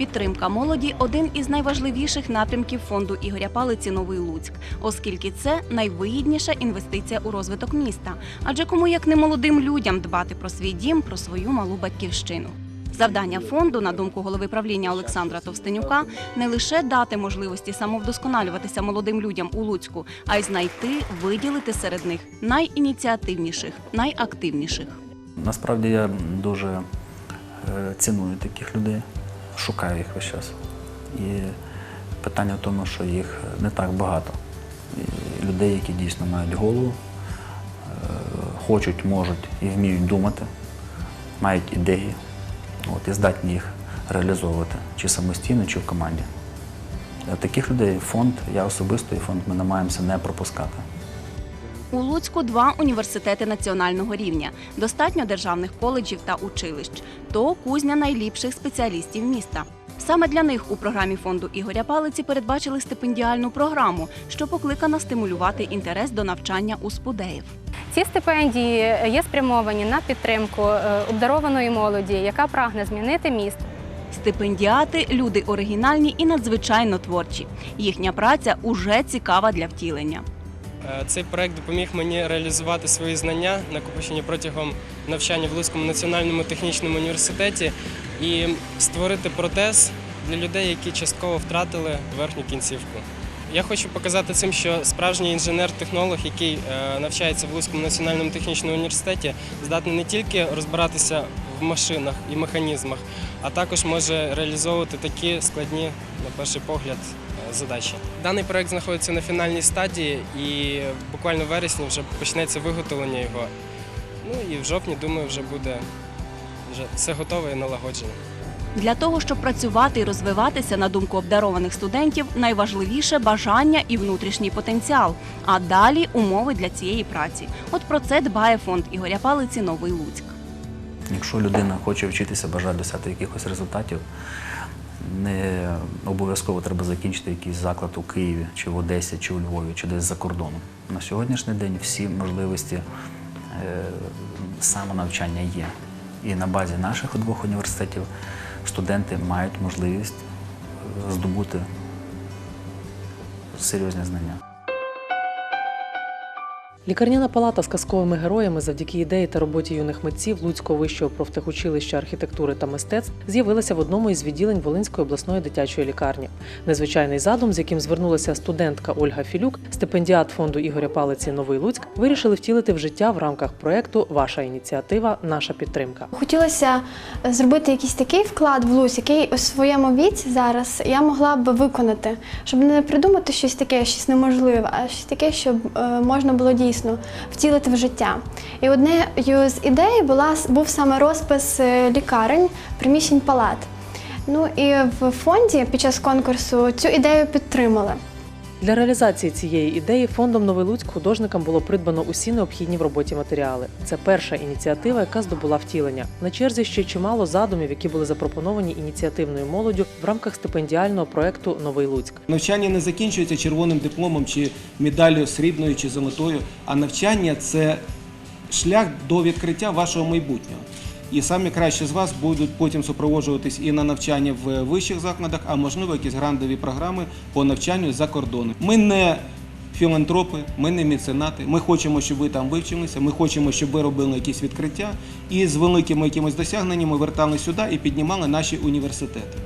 Підтримка молоді один із найважливіших напрямків фонду Ігоря Палиці Новий Луцьк, оскільки це найвигідніша інвестиція у розвиток міста. Адже кому як не молодим людям дбати про свій дім, про свою малу батьківщину. Завдання фонду, на думку голови правління Олександра Товстенюка, не лише дати можливості самовдосконалюватися молодим людям у Луцьку, а й знайти, виділити серед них найініціативніших, найактивніших. Насправді я дуже е, ціную таких людей, шукаю їх весь час. І питання в тому, що їх не так багато. І людей, які дійсно мають голову, е, хочуть, можуть і вміють думати, мають ідеї, от, і здатні їх реалізовувати чи самостійно, чи в команді. Е, Таких людей фонд, я особисто і фонд, ми намагаємося не пропускати. У Луцьку два університети національного рівня. Достатньо державних коледжів та училищ. То кузня найліпших спеціалістів міста. Саме для них у програмі фонду Ігоря Палиці передбачили стипендіальну програму, що покликана стимулювати інтерес до навчання у спудеїв. Ці стипендії є спрямовані на підтримку е, обдарованої молоді, яка прагне змінити місто. Стипендіати люди оригінальні і надзвичайно творчі. Їхня праця уже цікава для втілення. Е, Цей проект допоміг мені реалізувати свої знання, накопичені протягом навчання в Луцькому національному технічному університеті, і створити протез для людей, які частково втратили верхню кінцівку. Я хочу показати цим, що справжній інженер-технолог, який е, навчається в Луцькому національному технічному університеті, здатний не тільки розбиратися в машинах і механізмах, а також може реалізовувати такі складні, на перший погляд, задачі. Даний проект знаходиться на фінальній стадії, і буквально в вересні вже почнеться виготовлення його. Ну і в жовтні, думаю, вже буде вже все готове і налагоджене. Для того, щоб працювати і розвиватися, на думку обдарованих студентів, найважливіше бажання і внутрішній потенціал, а далі умови для цієї праці. От про це дбає фонд Ігоря Палиці Новий Луцьк. Якщо людина хоче вчитися, бажає досягти якихось результатів, не обов'язково треба закінчити якийсь заклад у Києві, чи в Одесі, чи у Львові, чи десь за кордоном. На сьогоднішній день всі можливості е, самонавчання є. І на базі наших двох університетів студенти мають можливість е, здобути серйозні знання. Лікарняна палата з казковими героями завдяки ідеї та роботі юних митців Луцького вищого профтехучилища архітектури та мистецтв з'явилася в одному із відділень Волинської обласної дитячої лікарні. Незвичайний задум, з яким звернулася студентка Ольга Філюк, стипендіат фонду Ігоря Палиці Новий Луцьк, вирішили втілити в життя в рамках проекту Ваша ініціатива, наша підтримка. Хотілося зробити якийсь такий вклад в Луць, який у своєму віці зараз я могла б виконати, щоб не придумати щось таке, щось неможливе, а щось таке, щоб е, можна було дійсно втілити в життя. І однією з ідей була був саме розпис е, лікарень, приміщень палат. Ну і в фонді під час конкурсу цю ідею підтримали. Для реалізації цієї ідеї фондом Новий Луцьк художникам було придбано усі необхідні в роботі матеріали. Це перша ініціатива, яка здобула втілення. На черзі ще чимало задумів, які були запропоновані ініціативною молоддю в рамках стипендіального проекту Новий Луцьк. Навчання не закінчується червоним дипломом чи медаллю срібною чи золотою, а навчання це шлях до відкриття вашого майбутнього. І самі кращі з вас будуть потім супроводжуватись і на навчання в вищих закладах, а можливо якісь грандові програми по навчанню за кордоном. Ми не філантропи, ми не меценати. Ми хочемо, щоб ви там вивчилися. Ми хочемо, щоб ви робили якісь відкриття і з великими якимись досягненнями вертали сюди і піднімали наші університети.